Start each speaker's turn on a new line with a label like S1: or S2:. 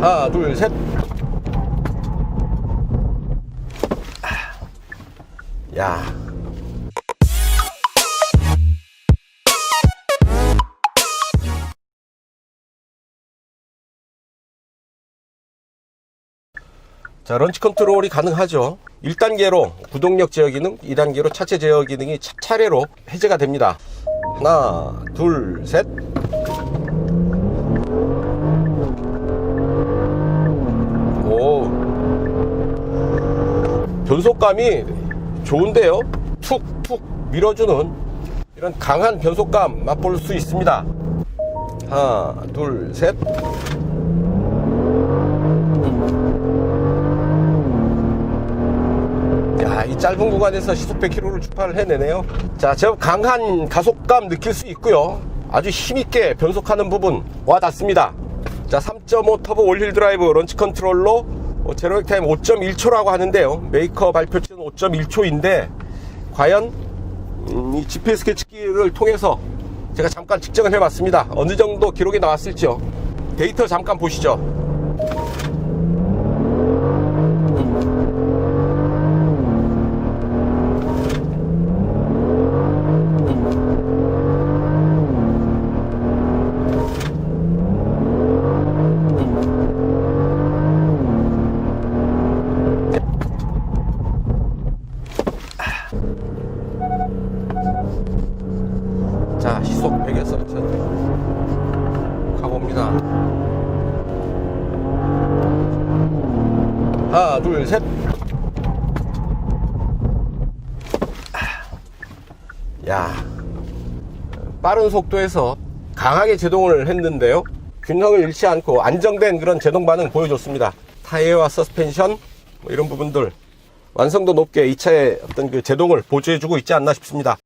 S1: 하나, 둘, 셋. 야. 자, 런치 컨트롤이 가능하죠. 1단계로 구동력 제어 기능, 2단계로 차체 제어 기능이 차- 차례로 해제가 됩니다. 하나, 둘, 셋. 변속감이 좋은데요. 툭툭 밀어주는 이런 강한 변속감 맛볼 수 있습니다. 하나, 둘, 셋. 야, 이 짧은 구간에서 시속 100km를 주파를 해내네요. 자, 제법 강한 가속감 느낄 수 있고요. 아주 힘있게 변속하는 부분 와 닿습니다. 자, 3.5 터보 올힐 드라이브 런치 컨트롤로 어, 제로액 타임 5.1초라고 하는데요. 메이커 발표치는 5.1초인데 과연 음, 이 GPS 캐치기를 통해서 제가 잠깐 측정을 해봤습니다. 어느 정도 기록이 나왔을지요. 데이터 잠깐 보시죠. 자, 시속 100에서 가봅니다. 하나, 둘, 셋. 야, 빠른 속도에서 강하게 제동을 했는데요. 균형을 잃지 않고 안정된 그런 제동 반응 보여줬습니다. 타이어와 서스펜션 뭐 이런 부분들 완성도 높게 이 차의 어떤 그 제동을 보조해주고 있지 않나 싶습니다.